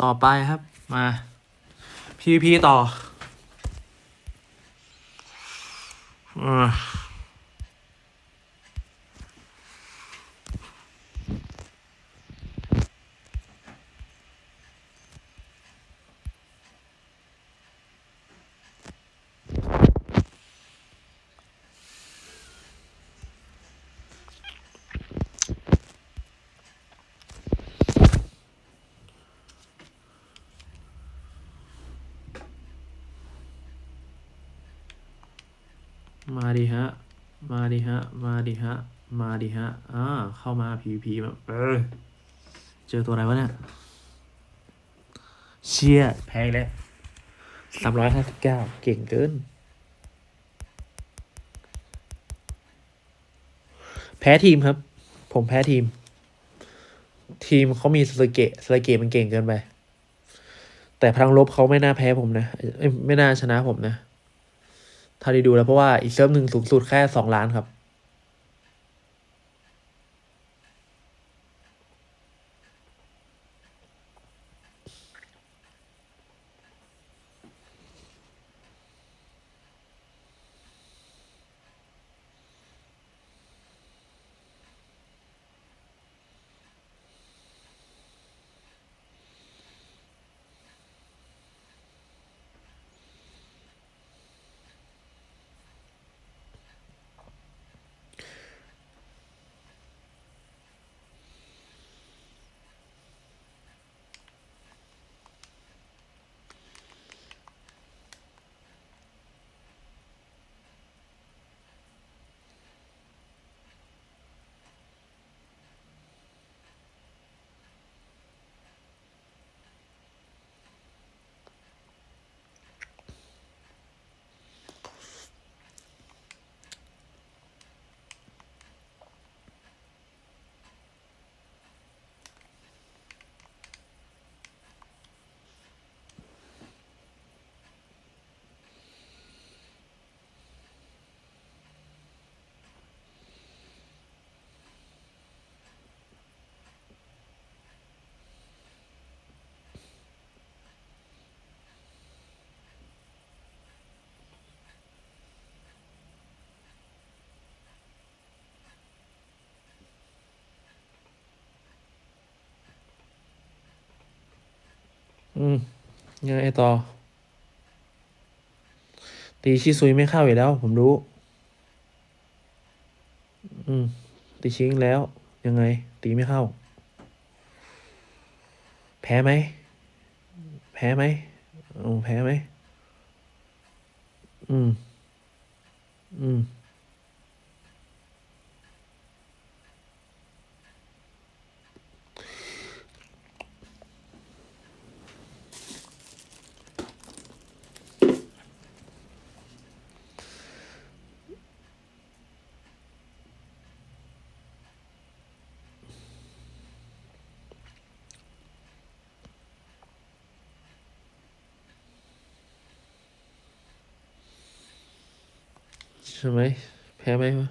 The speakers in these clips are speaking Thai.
ต่อไปครับมา PVP ต่ออ่า มาดิฮะ มาดิฮะ มาดิฮะ มาดิฮะ อ่า เข้ามา PVP มาเออ เจอตัวอะไรวะเนี่ย เชี่ยแพงแล้วสามร้อยห้าสิบเก้าเก่งเกิน แพ้ทีมครับ ผมแพ้ทีม ทีมเขามีสเลเกตสเลเกตมันเก่งเกินไป แต่พลังลบเขาไม่น่าแพ้ผมนะเอ้ยไม่น่าชนะผมนะ ถ้าได้ดูแล้วเพราะว่าอีกเซิร์ฟหนึ่งสูงสุดแค่สองล้านครับ อืมยังไงต่อ ตีชิซุยไม่เข้าอยู่แล้ว ผมรู้ อืม ตีชิงแล้ว ยังไง ตีไม่เข้า แพ้ไหม แพ้ไหมโอ้แพ้ไหม อืม อืม ใช่ไหมแพ้ไหมวะ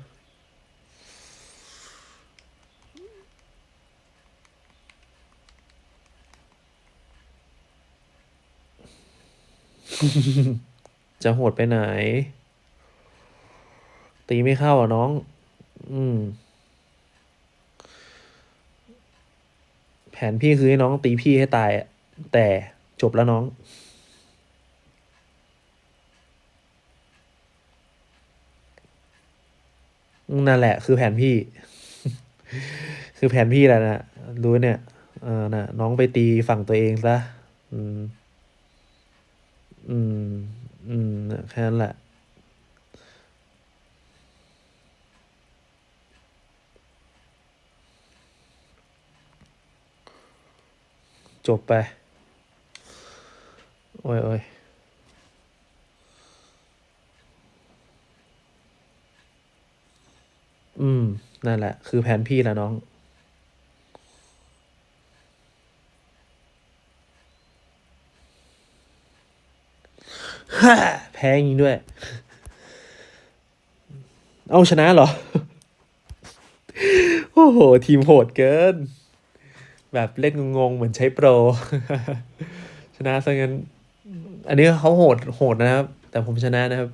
จะโหดไปไหน ตีไม่เข้าอะน้อง อืม แผนพี่คือให้น้องตีพี่ให้ตายอะแต่จบแล้วน้อง นั่นแหละ คือแผนพี่ คือแผนพี่แหละนะรู้เนี่ย เออนะน้องไปตีฝั่งตัวเองซะอืม อืม อืมแค่นั้นแหละจบไป โอ้ยโอ้ยอืม นั่นแหละ คือแผนพี่และน้องฮแพ้จริงด้วย เอาชนะเหรอ โอ้โห ทีมโหดเกิน แบบเล่นงงๆ เหมือนใช้โปร ชนะซะงั้น อันนี้เขาโหดโหดนะครับ แต่ผมชนะนะครับ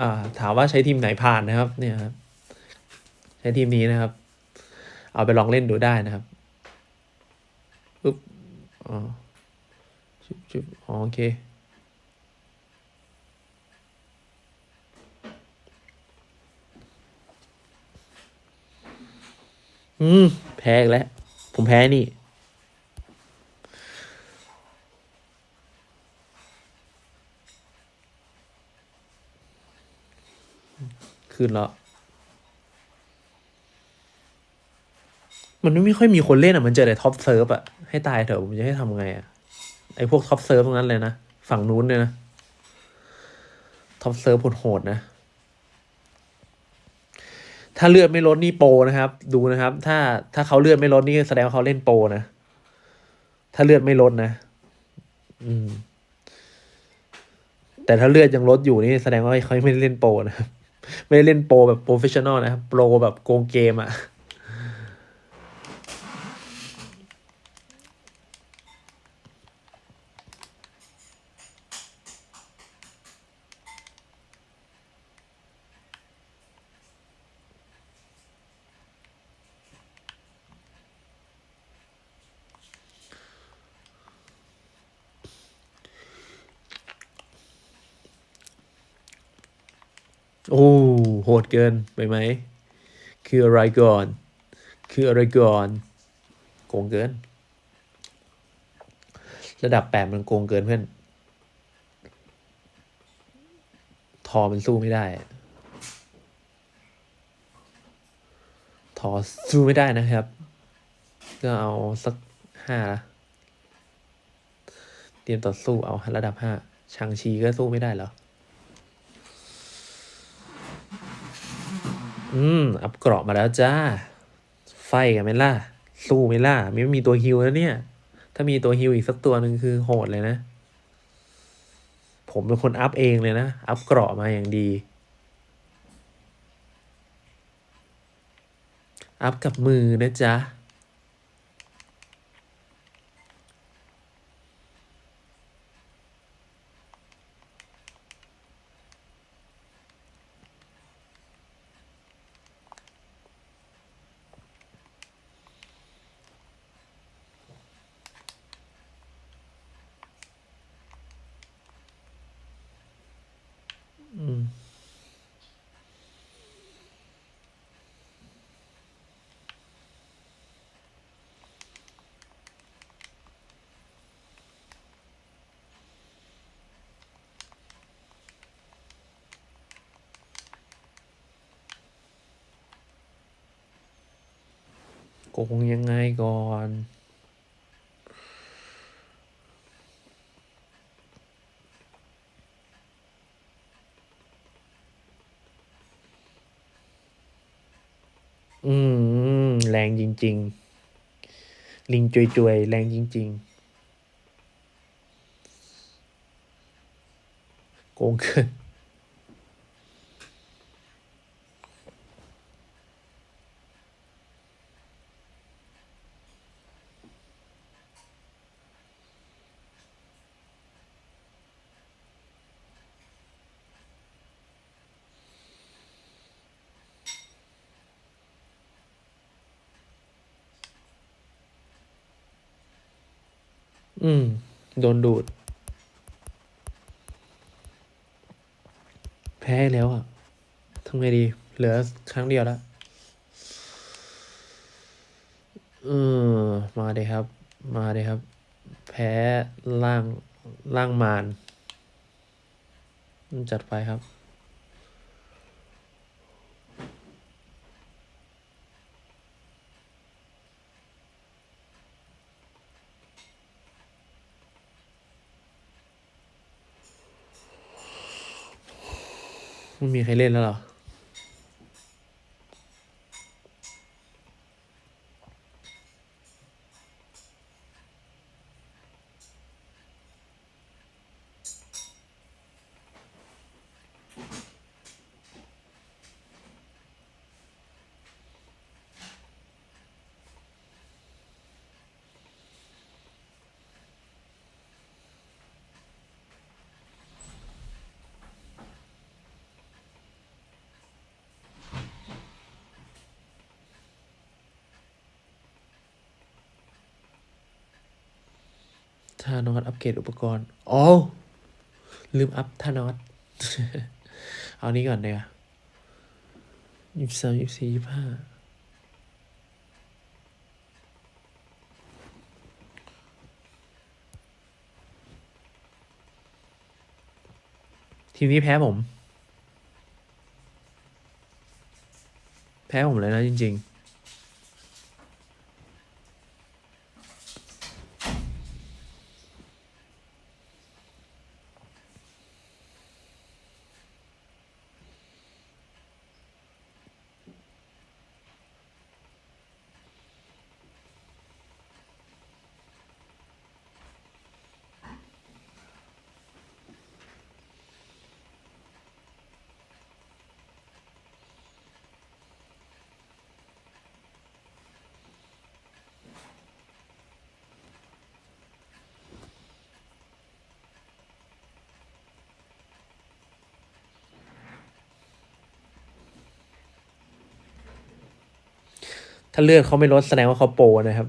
อ่า ถามว่าใช้ทีมไหนผ่านนะครับ เนี่ยครับ ทีมนี้นะครับ เอาไปลองเล่นดูได้นะครับปึ๊บอ๋อจุบจุบอ๋อโอเคอืม แพ้อีกแล้ว ผมแพ้นี่ คืนแล้ว มันไม่ค่อยมีคนเล่นอะ มันเจอแต่ท็อปเซิร์ฟอะ ให้ตายเถอะผมจะให้ทำไงอะ ไอพวกท็อปเซิร์ฟตรงนั้นเลยนะ ฝั่งนู้นเลยนะท็อปเซิร์ฟโหดๆนะ ถ้าเลือดไม่ลดนี่โปรนะครับ ดูนะครับ ถ้าถ้าเขาเลือดไม่ลดนี่แสดงว่าเขาเล่นโปรนะ ถ้าเลือดไม่ลดนะ อืม แต่ถ้าเลือดยังลดอยู่นี่แสดงว่าเขาไม่ได้เล่นโปรนะครับ ไม่ได้เล่นโปรแบบโปรเฟชชั่นอลนะครับ โปรแบบโกงเกมอะ่ะ โอ้โหดเกินไปไหม คืออะไรก่อน คืออะไรก่อนโกงเกิน ระดับแปดมันโกงเกินเพื่อน ทอมันสู้ไม่ได้ ทอสู้ไม่ได้นะครับ ก็เอาสักห้าละเตรียมต่อสู้เอาระดับห้าชางชีก็สู้ไม่ได้เหรอ อืม อัพเกราะมาแล้วจ้า ไฟกันไหมล่ะ สู้ไหมล่ะไม่มีตัวฮิวแล้วเนี่ย ถ้ามีตัวฮิวอีกสักตัวหนึ่งคือโหดเลยนะ ผมเป็นคนอัพเองเลยนะ อัพเกราะมาอย่างดี อัพกับมือนะจ๊ะ กงยังไงก่อน อืม แรงจริง ๆ ลิงจุยๆ แรงจริง ๆ โกงเกิน อืม โดนดูด แพ้แล้วอะทำไงดี เหลือครั้งเดียวแล้วเออ มาเลยครับ มาเลยครับ แพ้ล่างล่างมารจัดไปครับ ไม่มีใครเล่นแล้วเหรออ ทานอสอัปเกรดอุปกรณ์อ๋อลืมอัพทานอสเอานี้ก่อนเนีกว่ยยี่สิบสามยี่สิบสี่ยี่สิบห้าทีมนี้แพ้ผม แพ้ผมเลยนะจริง ๆ ถ้าเลือดเขาไม่ลดแสดงว่าเขาโปรนะครับ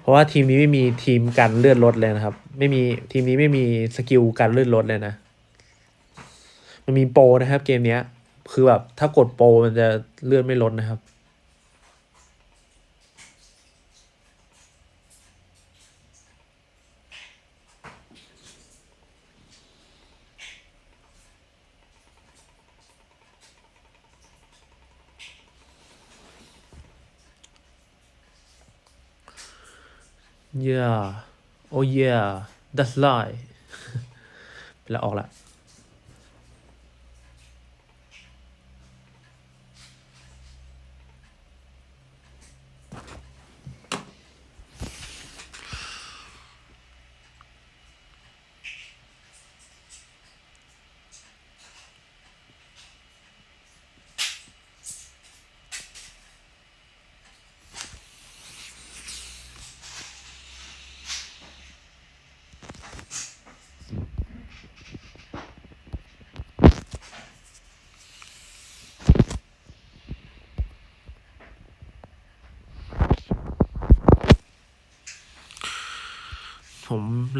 เพราะว่าทีมนี้ไม่มีทีมกันเลือดลดเลยนะครับ ไม่มีทีมนี้ไม่มีสกิลกันเลือดลดเลยนะ มันมีโปรนะครับ เกมเนี้ย คือแบบถ้ากดโปรมันจะเลือดไม่ลดนะครับ yeah oh yeah that's right ไปแล้วออกละ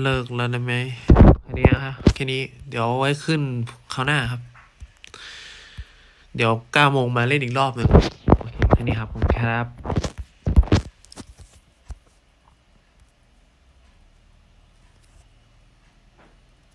เลิกแล้วได้ไหมแค่นี้นะครับแค่นี้เดี๋ยวไว้ขึ้นคราวหน้าครับ เดี๋ยวเก้าโมงมาเล่นอีกรอบหนึ่งโอเคแค่นี้ครับผมครับ